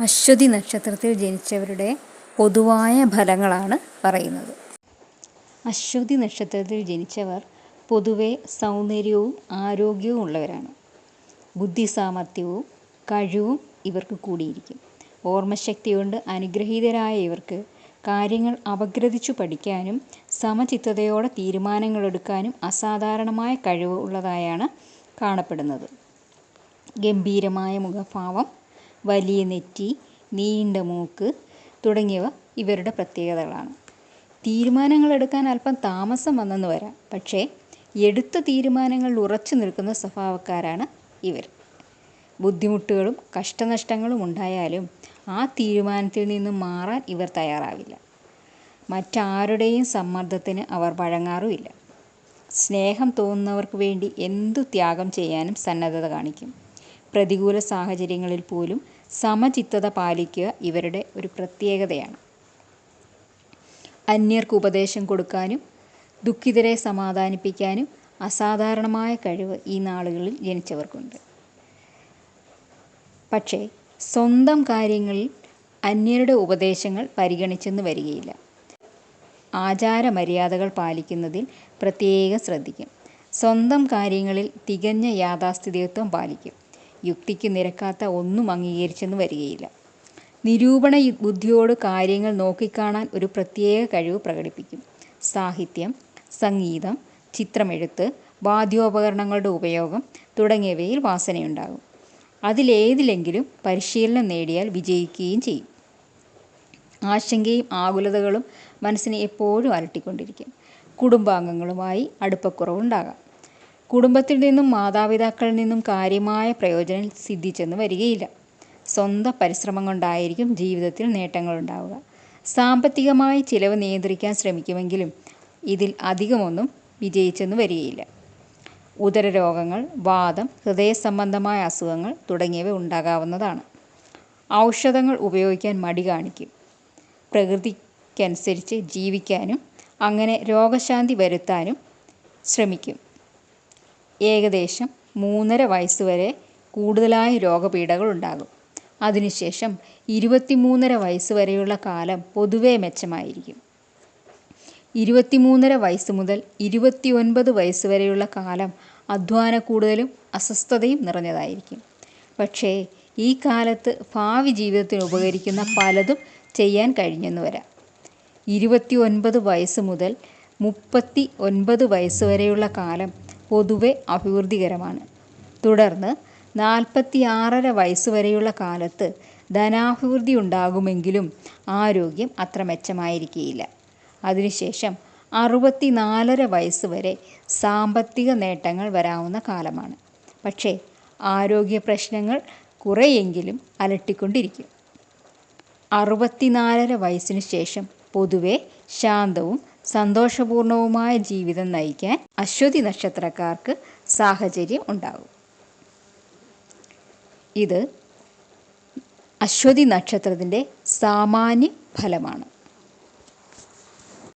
അശ്വതി നക്ഷത്രത്തിൽ ജനിച്ചവരുടെ പൊതുവായ ഫലങ്ങളാണ് പറയുന്നത്. അശ്വതി നക്ഷത്രത്തിൽ ജനിച്ചവർ പൊതുവെ സൗന്ദര്യവും ആരോഗ്യവും ഉള്ളവരാണ്. ബുദ്ധിസാമർഥ്യവും കഴിവും ഇവർക്ക് കൂടിയിരിക്കും. ഓർമ്മശക്തി കൊണ്ട് അനുഗ്രഹീതരായ ഇവർക്ക് കാര്യങ്ങൾ അപഗ്രഥിച്ചു പഠിക്കാനും സമചിത്തതയോടെ തീരുമാനങ്ങളെടുക്കാനും അസാധാരണമായ കഴിവ് ഉള്ളതായാണ് കാണപ്പെടുന്നത്. ഗംഭീരമായ മുഖഭാവം വലിയ നെറ്റി നീണ്ട മൂക്ക് തുടങ്ങിയവ ഇവരുടെ പ്രത്യേകതകളാണ്. തീരുമാനങ്ങൾ എടുക്കാൻ അല്പം താമസം വന്നെന്ന് വരാം. പക്ഷേ എടുത്ത തീരുമാനങ്ങളിൽ ഉറച്ചു നിൽക്കുന്ന സ്വഭാവക്കാരാണ് ഇവർ. ബുദ്ധിമുട്ടുകളും കഷ്ടനഷ്ടങ്ങളും ഉണ്ടായാലും ആ തീരുമാനത്തിൽ നിന്ന് മാറാൻ ഇവർ തയ്യാറാവില്ല. മറ്റാരുടെയും സമ്മർദ്ദത്തിന് അവർ വഴങ്ങാറുമില്ല. സ്നേഹം തോന്നുന്നവർക്ക് വേണ്ടി എന്തു ത്യാഗം ചെയ്യാനും സന്നദ്ധത കാണിക്കും. പ്രതികൂല സാഹചര്യങ്ങളിൽ പോലും സമചിത്തത പാലിക്കുക ഇവരുടെ ഒരു പ്രത്യേകതയാണ്. അന്യർക്ക് ഉപദേശം കൊടുക്കാനും ദുഃഖിതരെ സമാധാനിപ്പിക്കാനും അസാധാരണമായ കഴിവ് ഈ നാളുകളിൽ ജനിച്ചവർക്കുണ്ട്. പക്ഷേ സ്വന്തം കാര്യങ്ങളിൽ അന്യരുടെ ഉപദേശങ്ങൾ പരിഗണിച്ചെന്ന് വരികയില്ല. ആചാരമര്യാദകൾ പാലിക്കുന്നതിൽ പ്രത്യേകം ശ്രദ്ധിക്കും. സ്വന്തം കാര്യങ്ങളിൽ തികഞ്ഞ യാഥാസ്ഥിതികത്വം പാലിക്കും. യുക്തിക്ക് നിരക്കാത്ത ഒന്നും അംഗീകരിച്ചെന്ന് വരികയില്ല. നിരൂപണ ബുദ്ധിയോട് കാര്യങ്ങൾ നോക്കിക്കാണാൻ ഒരു പ്രത്യേക കഴിവ് പ്രകടിപ്പിക്കും. സാഹിത്യം സംഗീതം ചിത്രമെഴുത്ത് വാദ്യോപകരണങ്ങളുടെ ഉപയോഗം തുടങ്ങിയവയിൽ വാസനയുണ്ടാകും. അതിലേതിലെങ്കിലും പരിശീലനം നേടിയാൽ വിജയിക്കുകയും ചെയ്യും. ആശങ്കയും ആകുലതകളും മനസ്സിനെ എപ്പോഴും അലട്ടിക്കൊണ്ടിരിക്കും. കുടുംബാംഗങ്ങളുമായി അടുപ്പക്കുറവുണ്ടാകാം. കുടുംബത്തിൽ നിന്നും മാതാപിതാക്കളിൽ നിന്നും കാര്യമായ പ്രയോജനം സിദ്ധിച്ചെന്ന് വരികയില്ല. സ്വന്തം പരിശ്രമം കൊണ്ടായിരിക്കും ജീവിതത്തിൽ നേട്ടങ്ങളുണ്ടാവുക സാമ്പത്തികമായി ചിലവ് നിയന്ത്രിക്കാൻ ശ്രമിക്കുമെങ്കിലും ഇതിൽ അധികമൊന്നും വിജയിച്ചെന്ന് വരികയില്ല. ഉദരരോഗങ്ങൾ വാദം ഹൃദയ സംബന്ധമായ അസുഖങ്ങൾ തുടങ്ങിയവ ഉണ്ടാകാവുന്നതാണ്. ഔഷധങ്ങൾ ഉപയോഗിക്കാൻ മടി കാണിക്കും. പ്രകൃതിക്കനുസരിച്ച് ജീവിക്കാനും അങ്ങനെ രോഗശാന്തി വരുത്താനും ശ്രമിക്കും. ഏകദേശം മൂന്നര വയസ്സ് വരെ കൂടുതലായ രോഗപീഠകൾ ഉണ്ടാകും. അതിനുശേഷം ഇരുപത്തിമൂന്നര വയസ്സ് വരെയുള്ള കാലം പൊതുവെ മെച്ചമായിരിക്കും. ഇരുപത്തിമൂന്നര വയസ്സ് മുതൽ ഇരുപത്തിയൊൻപത് വയസ്സ് വരെയുള്ള കാലം അധ്വാന കൂടുതലും അസ്വസ്ഥതയും നിറഞ്ഞതായിരിക്കും. പക്ഷേ ഈ കാലത്ത് ഭാവി ജീവിതത്തിന് ഉപകരിക്കുന്ന പലതും ചെയ്യാൻ കഴിഞ്ഞെന്ന് വരാം. ഇരുപത്തി ഒൻപത് വയസ്സ് മുതൽ മുപ്പത്തി ഒൻപത് വയസ്സ് വരെയുള്ള കാലം പൊതുവെ അഭിവൃദ്ധികരമാണ്. തുടർന്ന് നാൽപ്പത്തി ആറര വയസ്സ് വരെയുള്ള കാലത്ത് ധനാഭിവൃദ്ധി ഉണ്ടാകുമെങ്കിലും ആരോഗ്യം അത്ര മെച്ചമായിരിക്കുകയില്ല അതിനുശേഷം അറുപത്തി നാലര വയസ്സ് വരെ സാമ്പത്തിക നേട്ടങ്ങൾ വരാവുന്ന കാലമാണ്. പക്ഷേ ആരോഗ്യ പ്രശ്നങ്ങൾ കുറേയെങ്കിലും അലട്ടിക്കൊണ്ടിരിക്കും. അറുപത്തിനാലര വയസ്സിന് ശേഷം പൊതുവെ ശാന്തവും സന്തോഷപൂർണവുമായ ജീവിതം നയിക്കാൻ അശ്വതി നക്ഷത്രക്കാർക്ക് സാഹചര്യം ഉണ്ടാകും. ഇത് അശ്വതി നക്ഷത്രത്തിന്റെ സാമാന്യ ഫലമാണ്.